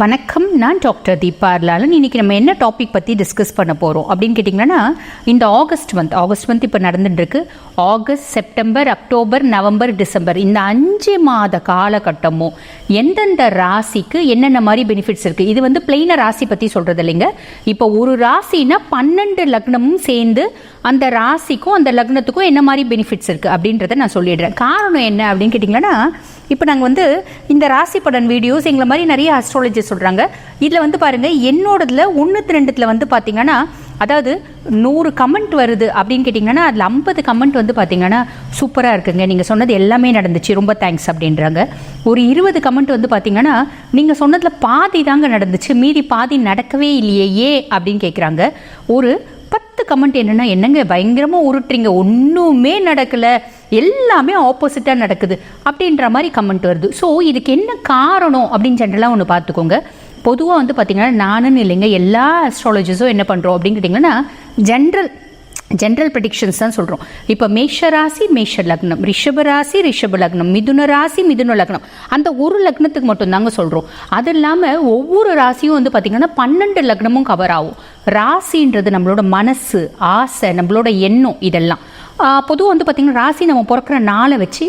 வணக்கம் நான் டாக்டர் தீபா லாலன் இன்னைக்கு நம்ம என்ன டாபிக் பற்றி டிஸ்கஸ் பண்ண போகிறோம் அப்படின்னு கேட்டிங்கன்னா இந்த ஆகஸ்ட் மந்த் ஆகஸ்ட் மந்த் இப்போ நடந்துட்டுருக்கு. August September October November December. இந்த அஞ்சு மாத காலகட்டமும் எந்தெந்த ராசிக்கு என்னென்ன மாதிரி பெனிஃபிட்ஸ் இருக்குது இது வந்து பிளெயின ராசி பற்றி சொல்கிறது இல்லைங்க. இப்போ ஒரு ராசினா பன்னெண்டு லக்னமும் சேர்ந்து அந்த ராசிக்கும் அந்த லக்னத்துக்கும் என்ன மாதிரி பெனிஃபிட்ஸ் இருக்குது அப்படின்றத நான் சொல்லிடுறேன். காரணம் என்ன அப்படின்னு கேட்டிங்கன்னா இப்போ நாங்கள் வந்து இந்த ராசி பலன் வீடியோஸ் எங்களை மாதிரி நிறைய அஸ்ட்ராலஜி சொல்கிறாங்க இதில் வந்து பாருங்கள் என்னோடதில் ஒன்றுத்து ரெண்டுத்தில் வந்து பார்த்தீங்கன்னா அதாவது நூறு கமெண்ட் வருது அப்படின்னு கேட்டிங்கன்னா அதில் ஐம்பது கமெண்ட் வந்து பார்த்தீங்கன்னா சூப்பராக இருக்குங்க. நீங்கள் சொன்னது எல்லாமே நடந்துச்சு. ரொம்ப தேங்க்ஸ் அப்படின்றாங்க. ஒரு இருபது கமெண்ட் வந்து பார்த்தீங்கன்னா நீங்கள் சொன்னதில் பாதி தாங்க நடந்துச்சு. மீதி பாதி நடக்கவே இல்லையே ஏ அப்படின்னு கேட்குறாங்க ஒரு பத்து கமெண்ட் என்னன்னா என்னங்க பயங்கரமாக உருட்டுறீங்க? ஒன்றுமே நடக்கலை. எல்லாமே ஆப்போசிட்டாக நடக்குது. அப்படின்ற மாதிரி கமெண்ட் வருது. ஸோ இதுக்கு என்ன காரணம் அப்படின்னு ஜென்ரலாக ஒன்று பார்த்துக்கோங்க. பொதுவாக வந்து பார்த்தீங்கன்னா நானுன்னு இல்லைங்க எல்லா அஸ்ட்ராலஜிஸும் என்ன பண்ணுறோம் அப்படின்னு கேட்டிங்கன்னா ஜென்ரல் ஜென்ரல் ப்ரெடிக்ஷன்ஸ் தான் சொல்கிறோம் இப்போ மேஷ ராசி மேஷ லக்னம். ரிஷப ராசி ரிஷப லக்னம். மிதுன ராசி மிதுன லக்னம். அந்த ஒரு லக்னத்துக்கு மட்டும் தாங்க சொல்கிறோம் அது இல்லாமல் ஒவ்வொரு ராசியும் வந்து பார்த்திங்கன்னா பன்னெண்டு லக்னமும் கவர் ஆகும். ராசின்றது நம்மளோட மனசு ஆசை நம்மளோட எண்ணம் இதெல்லாம். பொதுவாக வந்து பார்த்திங்கன்னா ராசி நம்ம பிறக்கிற நாளை வச்சு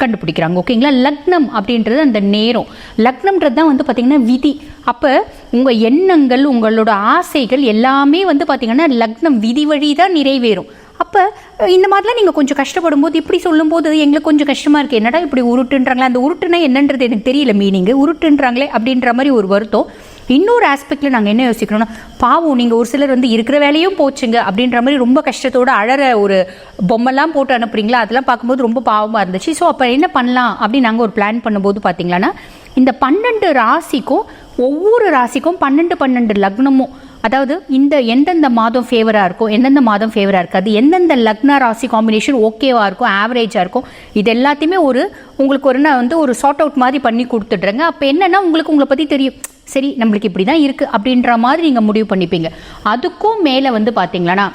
கண்டுபிடிக்கிறாங்க. ஓகேங்களா? லக்னம் அப்படின்றது அந்த நேரம். லக்னம்ன்றது தான் வந்து பார்த்திங்கன்னா விதி. அப்போ உங்கள் எண்ணங்கள் உங்களோட ஆசைகள் எல்லாமே வந்து பார்த்திங்கன்னா லக்னம் விதி வழி தான் நிறைவேறும். அப்போ இந்த மாதிரிலாம் நீங்கள் கொஞ்சம் கஷ்டப்படும் போது இப்படி சொல்லும்போது எங்களுக்கு கொஞ்சம் கஷ்டமாக இருக்குது என்னடா இப்படி உருட்டுன்றாங்களே? அந்த உருட்டுனா என்னன்றது எனக்கு தெரியல மீனிங்கு உருட்டுன்றாங்களே அப்படின்ற மாதிரி ஒரு வருத்தம். இன்னொரு ஆஸ்பெக்டில் நாங்கள் என்ன யோசிக்கணும்னா பாவம் நீங்கள் ஒரு சிலர் வந்து இருக்கிற வேலையும் போச்சுங்க அப்படின்ற மாதிரி ரொம்ப கஷ்டத்தோடு அழற ஒரு பொம்மைலாம் போட்டு அனுப்புறீங்களா? அதெல்லாம் பார்க்கும்போது ரொம்ப பாவமாக இருந்துச்சு. ஸோ அப்போ என்ன பண்ணலாம் அப்படின்னு நாங்கள் ஒரு பிளான் பண்ணும்போது பார்த்தீங்களான்னா இந்த பன்னெண்டு ராசிக்கும் ஒவ்வொரு ராசிக்கும் பன்னெண்டு பன்னெண்டு லக்னமும் அதாவது இந்த எந்தெந்த மாதம் ஃபேவராக இருக்கும் எந்தெந்த மாதம் ஃபேவராக இருக்காது. எந்தெந்த லக்ன ராசி காம்பினேஷன் ஓகேவாக இருக்கும் ஆவரேஜாக இருக்கும் இது எல்லாத்தையுமே ஒரு உங்களுக்கு ஒரு நான் வந்து ஒரு சார்ட் அவுட் மாதிரி பண்ணி கொடுத்துட்றேங்க. அப்போ என்னென்னா உங்களுக்கு உங்களை பற்றி தெரியும். சரி நம்மளுக்கு இப்படி தான் இருக்குது அப்படின்ற மாதிரி நீங்கள் முடிவு பண்ணிப்பீங்க. அதுக்கும் மேலே வந்து பார்த்தீங்களன்னா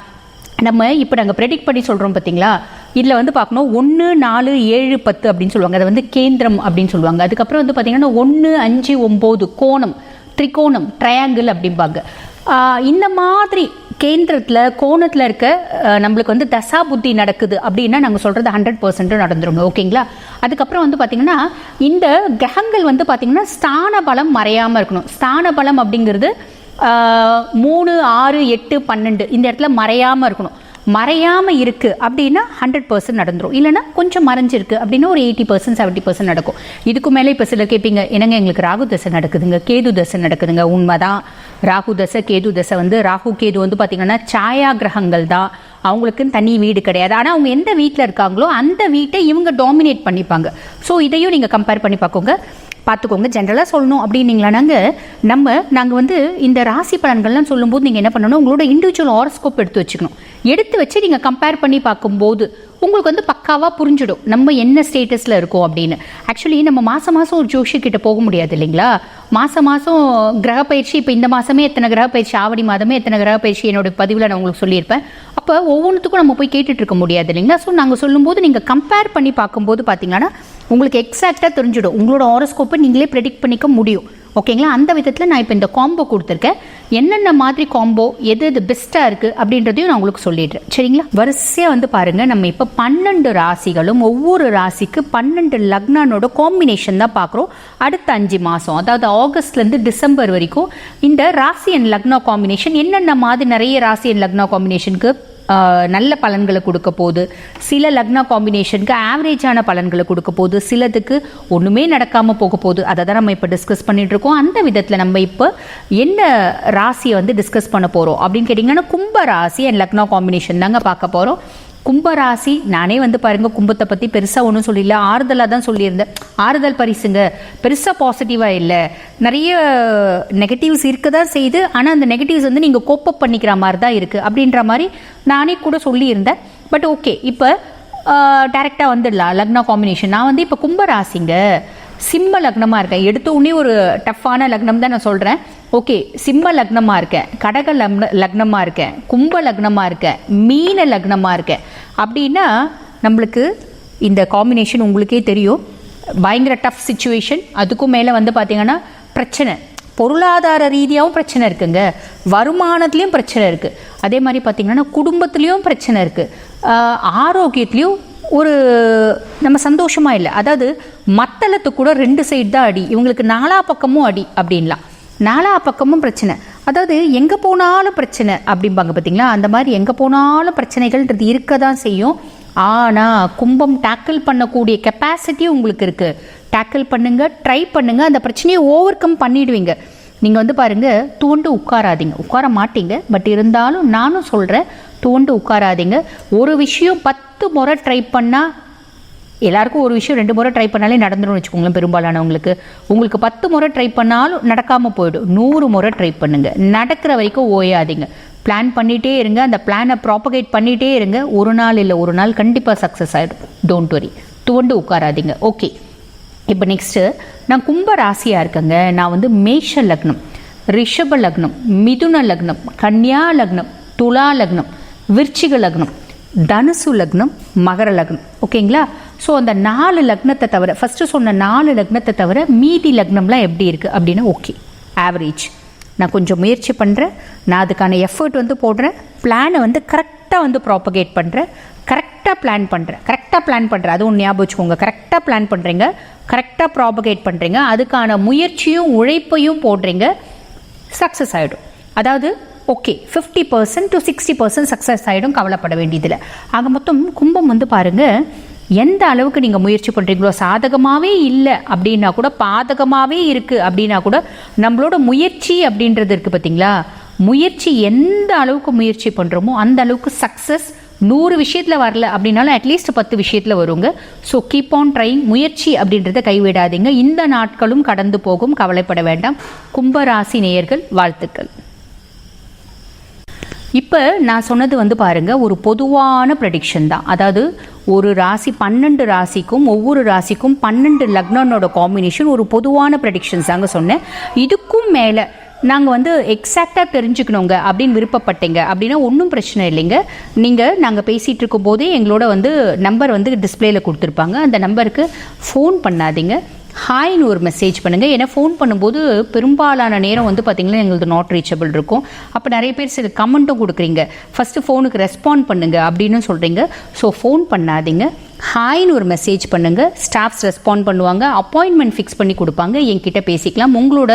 நம்ம இப்போ நாங்கள் ப்ரெடிக்ட் பண்ணி சொல்கிறோம் பார்த்தீங்களா இதில் வந்து பார்க்கணும் ஒன்று நாலு ஏழு பத்து அப்படின்னு சொல்லுவாங்க. அதை வந்து கேந்திரம் அப்படின்னு சொல்லுவாங்க. அதுக்கப்புறம் வந்து பார்த்தீங்கன்னா ஒன்று அஞ்சு ஒம்பது கோணம் த்ரிகோணம் ட்ரையாங்கிள் அப்படிம்பாங்க. இந்த மாதிரி கேந்திரத்தில் கோணத்தில் இருக்க நம்மளுக்கு வந்து தசா புத்தி நடக்குது அப்படின்னா நாங்கள் சொல்கிறது ஹண்ட்ரட் பர்சன்ட் நடந்துருங்க. ஓகேங்களா? அதுக்கப்புறம் வந்து பார்த்திங்கன்னா இந்த கிரகங்கள் வந்து பார்த்திங்கன்னா ஸ்தான பலம் மறையாமல் இருக்கணும். ஸ்தான பலம் அப்படிங்கிறது மூணு ஆறு எட்டு பன்னெண்டு இந்த இடத்துல மறையாமல் இருக்கணும். மறையாமல் இருக்குது அப்படின்னா ஹண்ட்ரட் பர்சன்ட் நடந்துடும் இல்லைனா கொஞ்சம் மறைஞ்சிருக்கு அப்படின்னா ஒரு எயிட்டி பர்சன்ட் செவன்ட்டி பர்சன்ட் நடக்கும். இதுக்கு மேலே இப்போ சிலர் கேட்பீங்க என்னங்க எங்களுக்கு ராகு தசை நடக்குதுங்க கேது தசை நடக்குதுங்க. உண்மைதான். ராகு தசை கேது தசை வந்து ராகு கேது வந்து பார்த்திங்கன்னா சாயா கிரகங்கள் தான். அவங்களுக்குன்னு தனி வீடு கிடையாது. ஆனால் அவங்க எந்த வீட்டில் இருக்காங்களோ அந்த வீட்டை இவங்க டாமினேட் பண்ணிப்பாங்க. ஸோ இதையும் நீங்கள் கம்பேர் பண்ணி பார்க்கோங்க. பார்த்துக்கோங்க. ஜென்ரலாக சொல்லணும் அப்படின்னீங்களானாங்க நம்ம நாங்கள் வந்து இந்த ராசி பலன்கள்லாம் சொல்லும்போது நீங்கள் என்ன பண்ணணும்? உங்களோட இண்டிவிஜுவல் ஹாரஸ்கோப் எடுத்து வச்சுக்கணும். எடுத்து வச்சு நீங்கள் கம்பேர் பண்ணி பார்க்கும்போது உங்களுக்கு வந்து பக்காவாக புரிஞ்சிடும். நம்ம என்ன ஸ்டேட்டஸில் இருக்கோம் அப்படின்னு. ஆக்சுவலி நம்ம மாதம் மாதம் ஒரு ஜோஷி போக முடியாது இல்லைங்களா? மாதம் மாதம் கிரக பயிற்சி இப்போ இந்த மாதமே எத்தனை கிரக பயிற்சி ஆவடி மாதமே எத்தனை கிரக பயிற்சி என்னோட பதிவில் நான் உங்களுக்கு சொல்லியிருப்பேன். அப்போ ஒவ்வொன்றுத்துக்கும் நம்ம போய் கேட்டுட்டு இருக்க முடியாது இல்லைங்களா? ஸோ நாங்கள் சொல்லும்போது நீங்கள் கம்பேர் பண்ணி பார்க்கும்போது பார்த்தீங்கன்னா உங்களுக்கு எக்ஸாக்டாக தெரிஞ்சிடும். உங்களோட ஹாரோஸ்கோப்பை நீங்களே ப்ரெடிக்ட் பண்ணிக்க முடியும். ஓகேங்களா? அந்த விதத்தில் நான் இப்போ இந்த காம்போ கொடுத்துருக்கேன். என்னென்ன மாதிரி காம்போ எது எது பெஸ்ட்டாக இருக்குது அப்படின்றதையும் நான் உங்களுக்கு சொல்லிடுறேன். சரிங்களா? வரிசையாக வந்து பாருங்கள் நம்ம இப்போ பன்னெண்டு ராசிகளும் ஒவ்வொரு ராசிக்கு பன்னெண்டு லக்னானோட காம்பினேஷன் தான் பார்க்குறோம் அடுத்த அஞ்சு மாதம் அதாவது ஆகஸ்ட்லேருந்து டிசம்பர் வரைக்கும் இந்த ராசி அண்ட் லக்னா காம்பினேஷன் என்னென்ன மாதிரி நிறைய ராசி அண்ட் லக்னா காம்பினேஷனுக்கு நல்ல பலன்களை கொடுக்க போகுது. சில லக்னா காம்பினேஷனுக்கு ஆவரேஜான பலன்களை கொடுக்க போகுது. சிலதுக்கு ஒன்றுமே நடக்காமல் போக போகுது. அதை தான் நம்ம இப்போ டிஸ்கஸ் பண்ணிட்டு இருக்கோம். அந்த விதத்தில் நம்ம இப்போ என்ன ராசியை வந்து டிஸ்கஸ் பண்ண போகிறோம் அப்படின்னு கேட்டிங்கன்னா கும்ப ராசி அண்ட் லக்னா காம்பினேஷன் தாங்க பார்க்க போகிறோம் கும்பராசி நானே வந்து பாருங்க கும்பத்தை பற்றி பெருசாக ஒன்றும் சொல்லிடல ஆறுதலாக தான் சொல்லியிருந்தேன். ஆறுதல் பரிசுங்க. பெருசாக பாசிட்டிவாக இல்லை. நிறைய நெகட்டிவ்ஸ் இருக்க தான் செய்யுது. ஆனால் அந்த நெகட்டிவ்ஸ் வந்து நீங்கள் கோப்பப் பண்ணிக்கிற மாதிரி தான் இருக்குது அப்படின்ற மாதிரி நானே கூட சொல்லியிருந்தேன். பட் ஓகே இப்போ டேரெக்டாக வந்துடலாம். லக்னா காம்பினேஷன் நான் வந்து இப்போ கும்பராசிங்க. சிம்ம லக்னமாக இருக்கேன். எடுத்த உடனே ஒரு டஃப்பான லக்னம் தான் நான் சொல்கிறேன் ஓகே சிம்ம லக்னமாக இருக்கேன் கடக லக்ன லக்னமாக இருக்கேன் கும்ப லக்னமாக இருக்கேன் மீன லக்னமாக இருக்கேன். அப்படின்னா நம்மளுக்கு இந்த காம்பினேஷன் உங்களுக்கே தெரியும். பயங்கர டஃப் சுச்சுவேஷன் அதுக்கும் மேலே வந்து பார்த்தீங்கன்னா பிரச்சனை. பொருளாதார ரீதியாகவும் பிரச்சனை இருக்குங்க. வருமானத்துலேயும் பிரச்சனை இருக்குது அதே மாதிரி பார்த்திங்கன்னா குடும்பத்துலேயும் பிரச்சனை இருக்குது ஆரோக்கியத்துலேயும் ஒரு நம்ம சந்தோஷமாக இல்லை. அதாவது மத்தளத்துக்கு கூட ரெண்டு சைடு தான் அடி. இவங்களுக்கு நாலா பக்கமும் அடி அப்படின்லாம். நாலா பக்கமும் பிரச்சனை. அதாவது எங்கே போனாலும் பிரச்சனை அப்படிம்பாங்க பார்த்தீங்களா அந்த மாதிரி எங்கே போனாலும் பிரச்சனைகள்ன்றது இருக்க தான் செய்யும். ஆனால் கும்பம் டேக்கிள் பண்ணக்கூடிய கெப்பாசிட்டி உங்களுக்கு இருக்குது டேக்கிள் பண்ணுங்கள் ட்ரை பண்ணுங்கள் அந்த பிரச்சனையை ஓவர் கம் பண்ணிடுவீங்க. நீங்கள் வந்து பாருங்கள் தூண்டு உட்காராதீங்க. உட்கார மாட்டீங்க பட் இருந்தாலும் நானும் சொல்கிறேன் தூண்டு உட்காராதீங்க. ஒரு விஷயம் பத்து முறை ட்ரை பண்ணால் எல்லாருக்கும் ஒரு விஷயம் ரெண்டு முறை ட்ரை பண்ணாலே நடந்துடும் வச்சுக்கோங்களேன் பெரும்பாலானவங்களுக்கு. உங்களுக்கு பத்து முறை ட்ரை பண்ணாலும் நடக்காமல் போயிடும். நூறு முறை ட்ரை பண்ணுங்க. நடக்கிற வரைக்கும் ஓயாதீங்க. பிளான் பண்ணிகிட்டே இருங்க. அந்த பிளானை ப்ராப்பகேட் பண்ணிகிட்டே இருங்க. ஒரு நாள் இல்லை ஒரு நாள் கண்டிப்பாக சக்ஸஸ் ஆகிடும் டோன்ட் வரி துவண்டு உட்காராதீங்க. ஓகே இப்போ நெக்ஸ்ட்டு நான் கும்ப ராசியாக இருக்கேங்க. நான் வந்து மேஷ லக்னம் ரிஷப லக்னம் மிதுன லக்னம் கன்னியா லக்னம் துலா லக்னம் விருச்சிக லக்னம் தனுசு லக்னம் மகர லக்னம். ஓகேங்களா ஸோ அந்த நாலு லக்னத்தை தவிர ஃபஸ்ட்டு சொன்ன நாலு லக்னத்தை தவிர மீதி லக்னம்லாம் எப்படி இருக்குது அப்படின்னா ஓகே ஆவரேஜ் நான் கொஞ்சம் முயற்சி பண்ணுறேன் நான் அதுக்கான எஃபர்ட் வந்து போடுறேன். பிளானை வந்து கரெக்டாக வந்து ப்ராப்பகேட் பண்ணுறேன் கரெக்டாக பிளான் பண்ணுறேன் கரெக்டாக பிளான் பண்ணுறேன் அதுவும் ஞாபகம் வச்சுக்கோங்க. கரெக்டாக பிளான் பண்ணுறீங்க கரெக்டாக ப்ராபகேட் பண்ணுறீங்க அதுக்கான முயற்சியும் உழைப்பையும் போடுறீங்க. சக்ஸஸ் ஆகிடும் அதாவது okay fifty percent to sixty percent success ஆகிடும் கவலைப்பட வேண்டியதில்லை. ஆக மொத்தம் கும்பம் வந்து பாருங்கள் எந்த அளவுக்கு நீங்கள் முயற்சி பண்ணுறீங்களோ சாதகமாகவே இல்லை அப்படின்னா கூட பாதகமாகவே இருக்குது அப்படின்னா கூட நம்மளோட முயற்சி அப்படின்றது இருக்குது பார்த்தீங்களா முயற்சி எந்த அளவுக்கு முயற்சி பண்ணுறோமோ அந்த அளவுக்கு சக்ஸஸ் நூறு விஷயத்தில் வரல அப்படின்னாலும் அட்லீஸ்ட் பத்து விஷயத்தில் வருங்க. ஸோ கீப் ஆன் ட்ரைங் முயற்சி அப்படின்றத கைவிடாதீங்க. இந்த நாட்களும் கடந்து போகும். கவலைப்பட வேண்டாம். கும்பராசி நேயர்கள் வாழ்த்துக்கள். இப்போ நான் சொன்னது வந்து பாருங்கள் ஒரு பொதுவான ப்ரெடிக்ஷன் தான். அதாவது ஒரு ராசி பன்னெண்டு ராசிக்கும் ஒவ்வொரு ராசிக்கும் பன்னெண்டு லக்னனோட காம்பினேஷன் ஒரு பொதுவான ப்ரெடிக்ஷன்ஸ் தாங்க சொன்னேன். இதுக்கும் மேலே நாங்கள் வந்து எக்ஸாக்டாக தெரிஞ்சுக்கணுங்க அப்படின்னு விருப்பப்பட்டீங்க. அப்படின்னா ஒன்றும் பிரச்சனை இல்லைங்க. நீங்கள் நாங்கள் பேசிகிட்டு இருக்கும் போதே எங்களோட வந்து நம்பர் வந்து டிஸ்பிளேயில் கொடுத்துருப்பாங்க. அந்த நம்பருக்கு ஃபோன் பண்ணாதீங்க. ஹாய்னு ஒரு மெசேஜ் பண்ணுங்கள் ஏன்னா ஃபோன் பண்ணும்போது பெரும்பாலான நேரம் வந்து பார்த்திங்கன்னா எங்களுக்கு நாட் ரீச்சபிள் இருக்கும். அப்போ நிறைய பேர் சில கமெண்ட்டும் கொடுக்குறீங்க. ஃபஸ்ட்டு ஃபோனுக்கு ரெஸ்பாண்ட் பண்ணுங்க அப்படின்னு சொல்கிறீங்க ஸோ ஃபோன் பண்ணாதீங்க. ஹாய்னு ஒரு மெசேஜ் பண்ணுங்கள் ஸ்டாஃப்ஸ் ரெஸ்பாண்ட் பண்ணுவாங்க. அப்பாயின்மெண்ட் ஃபிக்ஸ் பண்ணி கொடுப்பாங்க. என்கிட்ட பேசிக்கலாம். உங்களோட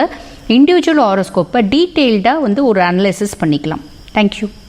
இண்டிவிஜுவல் ஆரோஸ்கோப்பை டீட்டெயில்டாக வந்து ஒரு அனலைசிஸ் பண்ணிக்கலாம். தேங்க்யூ